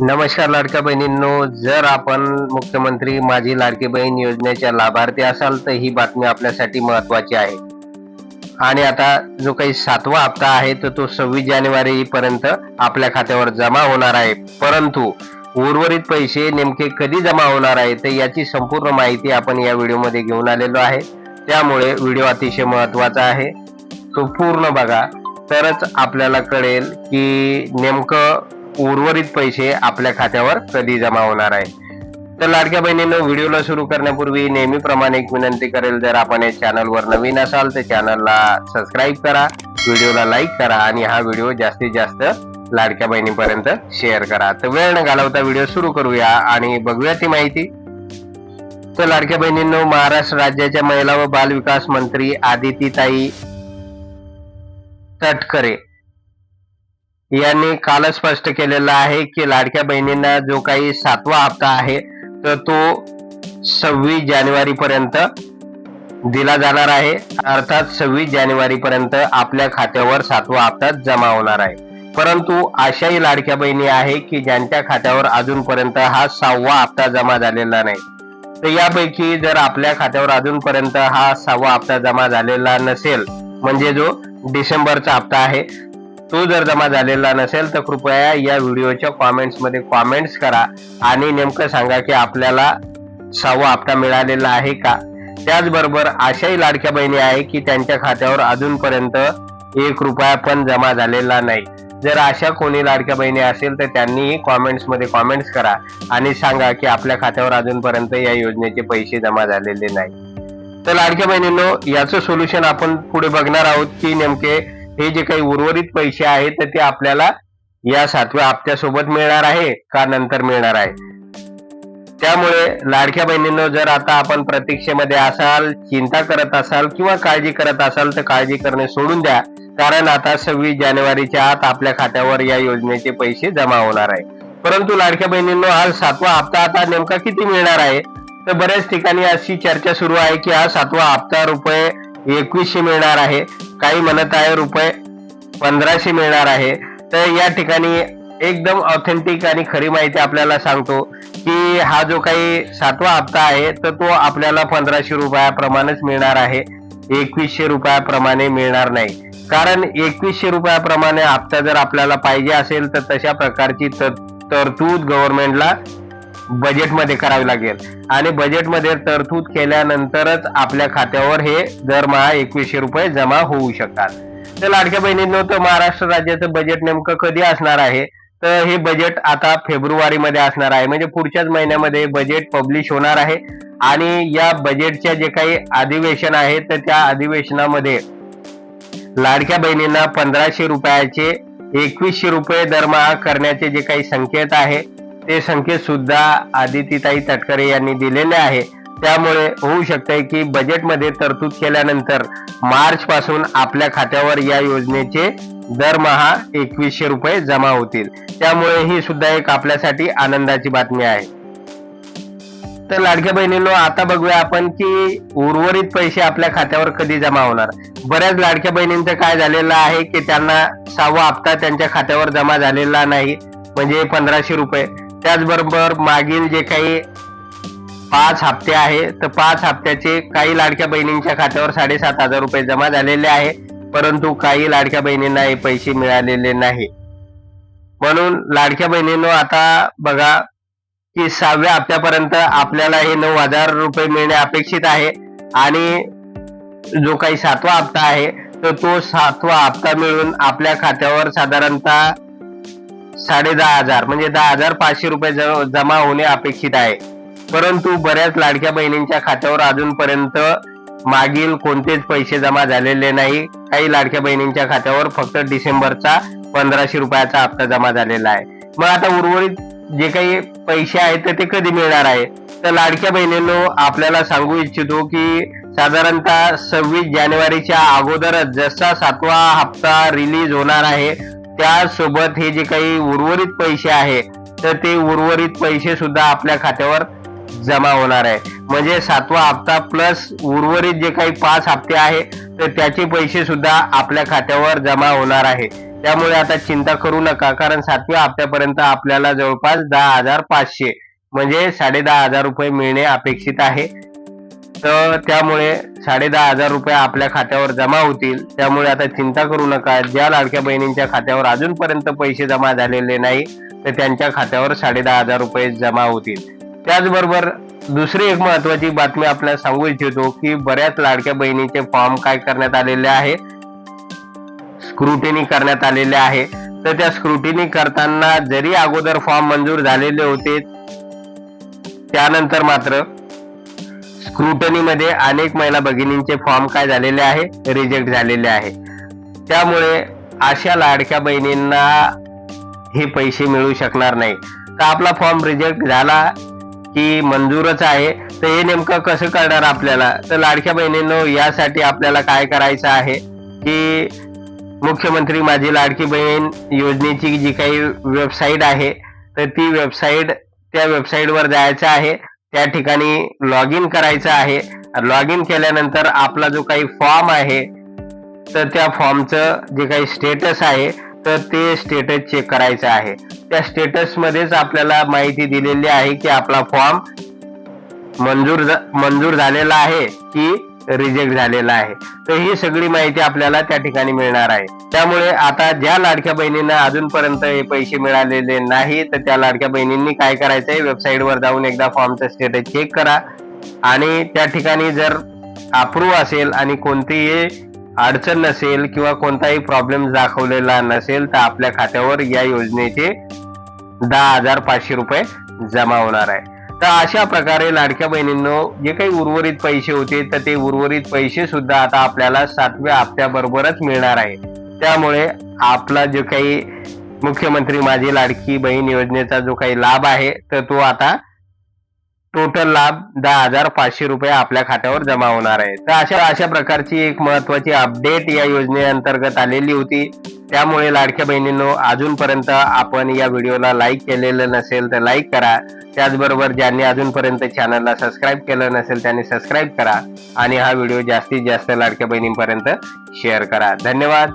नमस्कार लाडक्या बहिणींनो जर आपण मुख्यमंत्री माझी लाडकी बहीण योजनेच्या लाभार्थी असाल तर ही बातमी आपल्यासाठी महत्वाची आहे. आणि आता जो काही सातवा हप्ता आहे तर तो सव्वीस जानेवारी पर्यंत आपल्या खात्यावर जमा होणार आहे. परंतु उर्वरित पैसे नेमके कधी जमा होणार आहे तर याची संपूर्ण माहिती आपण या व्हिडिओमध्ये घेऊन आलेलो आहे. त्यामुळे व्हिडिओ अतिशय महत्त्वाचा आहे. तो पूर्ण बघा. तरच आपल्याला कळेल की नेमकं उर्वरित पैसे आपल्या खात्यावर कधी जमा होणार आहे? तर लाडक्या बहिणीनं व्हिडिओला सुरू करण्यापूर्वी नेहमीप्रमाणे एक विनंती करेल जर आपण या चॅनलवर नवीन असाल तर चॅनलला सबस्क्राईब करा व्हिडिओला लाईक करा आणि हा व्हिडिओ जास्तीत जास्त लाडक्या बहिणीपर्यंत शेअर करा. तर वेळ न घालवता व्हिडिओ सुरू करूया आणि बघूया ती माहिती. तर लाडक्या बहिणींनो महाराष्ट्र राज्याच्या महिला व बाल विकास मंत्री आदितीताई तटकरे यांनी काल स्पष्ट केलेलं आहे की लाडक्या बहिणींना जो काही सातवा हप्ता आहे तर तो सव्वीस जानेवारी पर्यंत दिला जाणार आहे. अर्थात सव्वीस जानेवारी पर्यंत आपल्या खात्यावर सातवा हप्ता जमा होणार आहे. परंतु अशाही लाडक्या बहिणी आहे की ज्यांच्या खात्यावर अजूनपर्यंत हा सहावा हप्ता जमा झालेला नाही. तर यापैकी जर आपल्या खात्यावर अजूनपर्यंत हा सहावा हप्ता जमा झालेला नसेल म्हणजे जो डिसेंबरचा हप्ता आहे तो जर जमा झालेला नसेल तर कृपया या व्हिडिओच्या कॉमेंट्समध्ये कॉमेंट्स करा आणि नेमकं सांगा की आपल्याला सहावा हप्ता मिळालेला आहे का? त्याचबरोबर अशाही लाडक्या बहिणी आहे की त्यांच्या खात्यावर अजूनपर्यंत एक रुपया पण जमा झालेला नाही. जर अशा कोणी लाडक्या बहिणी असेल तर त्यांनीही कॉमेंट्समध्ये कॉमेंट्स करा आणि सांगा की आपल्या खात्यावर अजूनपर्यंत या योजनेचे पैसे जमा झालेले नाही. तर लाडक्या बहिणींनो याचं सोल्युशन आपण पुढे बघणार आहोत की नेमके हे जे काही उर्वरित पैसे आहेत तर ते आपल्याला या सातव्या हप्त्यासोबत मिळणार आहे का नंतर मिळणार आहे? त्यामुळे लाडक्या बहिणींनो जर आता आपण प्रतीक्षेमध्ये असाल चिंता करत असाल किंवा काळजी करत असाल तर काळजी करणे सोडून द्या. कारण आता सव्वीस जानेवारीच्या आत आपल्या खात्यावर या योजनेचे पैसे जमा होणार आहे. परंतु लाडक्या बहिणींनो हा सातवा हप्ता आता नेमका किती मिळणार आहे? तर बऱ्याच ठिकाणी अशी चर्चा सुरू आहे की हा सातवा हप्ता रुपये एकवीसशे मिळणार आहे. काही म्हणत आहे रुपये पंधराशे मिळणार आहे. तर या ठिकाणी एकदम ऑथेंटिक आणि खरी माहिती आपल्याला सांगतो की हा जो काही सातवा हप्ता आहे तर तो आपल्याला पंधराशे रुपयाप्रमाणेच मिळणार आहे. एकवीसशे रुपयाप्रमाणे मिळणार नाही. कारण एकवीसशे रुपयाप्रमाणे हप्ता जर आपल्याला पाहिजे असेल तर तशा प्रकारची तरतूद गव्हर्नमेंटला बजेटमध्ये करावी लागेल. आणि बजेटमध्ये तरतूद केल्यानंतरच आपल्या खात्यावर हे दरमहा एकवीसशे रुपये जमा होऊ शकतात. तर लाडक्या बहिणींनो तर महाराष्ट्र राज्याचं बजेट नेमकं कधी असणार आहे? तर हे बजेट आता फेब्रुवारी मध्ये असणार आहे. म्हणजे पुढच्याच महिन्यामध्ये बजेट पब्लिश होणार आहे. आणि या बजेटच्या जे काही अधिवेशन आहे तर त्या अधिवेशनामध्ये लाडक्या बहिणींना पंधराशे रुपयाचे एकवीसशे रुपये दरमहा करण्याचे जे काही संकेत आहे ते संकेत सुद्धा आदितीताई तटकरे यांनी दिलेले आहे. त्यामुळे होऊ शकते की बजेटमध्ये तरतूद केल्यानंतर मार्च पासून आपल्या खात्यावर या योजनेचे दरमहा एकवीसशे रुपये जमा होतील. त्यामुळे ही सुद्धा एक आपल्यासाठी आनंदाची बातमी आहे. तर लाडक्या बहिणींनो आता बघूया आपण की उर्वरित पैसे आपल्या खात्यावर कधी जमा होणार? बऱ्याच लाडक्या बहिणींचं काय झालेलं आहे की त्यांना सहावा हप्ता त्यांच्या खात्यावर जमा झालेला नाही म्हणजे पंधराशे रुपये. त्याचबरोबर मागील जे काही पाच हप्ते आहे तर पाच हप्त्याचे काही लाडक्या बहिणींच्या खात्यावर साडेसात हजार रुपये जमा झालेले आहे परंतु काही लाडक्या बहिणींना हे पैसे मिळालेले नाही. म्हणून लाडक्या बहिणींनो आता बघा की सहाव्या हप्त्यापर्यंत आपल्याला हे नऊ हजार रुपये मिळणे अपेक्षित आहे आणि जो काही सातवा हप्ता आहे तर तो सातवा हप्ता मिळून आपल्या खात्यावर साधारणतः साडे दहा हजार म्हणजे दहा हजार पाचशे रुपये जमा होणे अपेक्षित आहे. परंतु बऱ्याच लाडक्या बहिणींच्या खात्यावर अजूनपर्यंत मागील कोणतेच पैसे जमा झालेले नाही. काही लाडक्या बहिणींच्या खात्यावर फक्त डिसेंबरचा पंधराशे रुपयाचा हप्ता जमा झालेला आहे. मग आता उर्वरित जे काही पैसे आहेत तर ते कधी मिळणार आहे? तर लाडक्या बहिणींनो आपल्याला सांगू इच्छितो की साधारणतः सव्वीस जानेवारीच्या अगोदरच जसा सातवा हप्ता रिलीज होणार आहे त्यासोबत हे जे काही उर्वरित पैसे आहे तर ते उर्वरित पैसे सुद्धा आपल्या खात्यावर जमा होणार आहे. म्हणजे सातवा हप्ता प्लस उर्वरित जे काही पाच हप्ते आहे तर त्याचे पैसे सुद्धा आपल्या खात्यावर जमा होणार आहे. त्यामुळे आता चिंता करू नका कारण सातव्या हप्त्यापर्यंत आपल्याला जवळपास दहा हजार पाचशे म्हणजे साडे दहा हजार रुपये मिळणे अपेक्षित आहे. तर त्यामुळे साडे दहा हजार रुपये आपल्या खात्यावर जमा होतील. त्यामुळे आता चिंता करू नका. ज्या लाडक्या बहिणींच्या खात्यावर अजूनपर्यंत पैसे जमा झालेले नाही तर त्यांच्या खात्यावर साडे दहा हजार रुपये जमा होतील. त्याचबरोबर दुसरी एक महत्वाची बातमी आपल्याला सांगू इच्छितो की बऱ्याच लाडक्या बहिणीचे फॉर्म काय करण्यात आलेले आहे? स्क्रुटिनी करण्यात आलेले आहे. तर त्या स्क्रुटिनी करताना जरी अगोदर फॉर्म मंजूर झालेले होते त्यानंतर मात्र स्क्रुटनीमध्ये अनेक महिला भगिनींचे फॉर्म काय झालेले आहे? रिजेक्ट झालेले आहे. त्यामुळे अशा लाडक्या बहिणींना हे पैसे मिळू शकणार नाही. तर आपला फॉर्म रिजेक्ट झाला की मंजूरच आहे. तर हे नेमकं कसं करणार आपल्याला? तर लाडक्या बहिणींनो यासाठी आपल्याला काय करायचं आहे की मुख्यमंत्री माझी लाडकी बहीण योजनेची जी काही वेबसाईट आहे तर ती वेबसाईट त्या वेबसाईटवर जायचं आहे. त्या ठिकाणी लॉग इन करायचं आहे. लॉग इन केल्यानंतर आपला जो काही फॉर्म आहे तर त्या फॉर्मचं जे काही स्टेटस आहे तर ते स्टेटस चेक करायचं आहे. त्या स्टेटस मध्येच आपल्याला माहिती दिलेली आहे की आपला फॉर्म मंजूर मंजूर झालेला आहे की रिजेक्ट झालेला आहे. तर ही सगळी माहिती आपल्याला त्या ठिकाणी मिळणार आहे. त्यामुळे आता ज्या लाडक्या बहिणींना अजूनपर्यंत हे पैसे मिळालेले नाही तर त्या लाडक्या बहिणींनी काय करायचंय? वेबसाईटवर जाऊन एकदा फॉर्मचं स्टेटस चेक करा. आणि त्या ठिकाणी जर अप्रूव्ह असेल आणि कोणतीही अडचण नसेल किंवा कोणताही प्रॉब्लेम दाखवलेला नसेल तर आपल्या खात्यावर या योजनेचे दहा हजार पाचशे रुपये जमा होणार आहे. तर अशा प्रकारे लाडक्या बहिणींनो जे काही उर्वरित पैसे होते तर ते उर्वरित पैसे सुद्धा आता आपल्याला सातव्या हप्त्याबरोबरच मिळणार आहे त्यामुळे आपला जो काही मुख्यमंत्री माझी लाडकी बहीण योजनेचा जो काही लाभ आहे तर तो आता टोटल लाभ दहा हजार पाचशे रुपये आपल्या खात्यावर जमा होणार आहे. तर अशा अशा प्रकारची एक महत्वाची अपडेट या योजनेअंतर्गत आलेली होती. त्यामुळे लाडक्या बहिणींनो अजूनपर्यंत आपण या व्हिडिओला लाईक केलेलं नसेल तर लाईक करा. त्याचबरोबर ज्यांनी अजूनपर्यंत चॅनलला सबस्क्राईब केलं नसेल त्यांनी सबस्क्राईब करा. आणि हा व्हिडिओ जास्तीत जास्त लाडक्या बहिणींपर्यंत शेअर करा. धन्यवाद.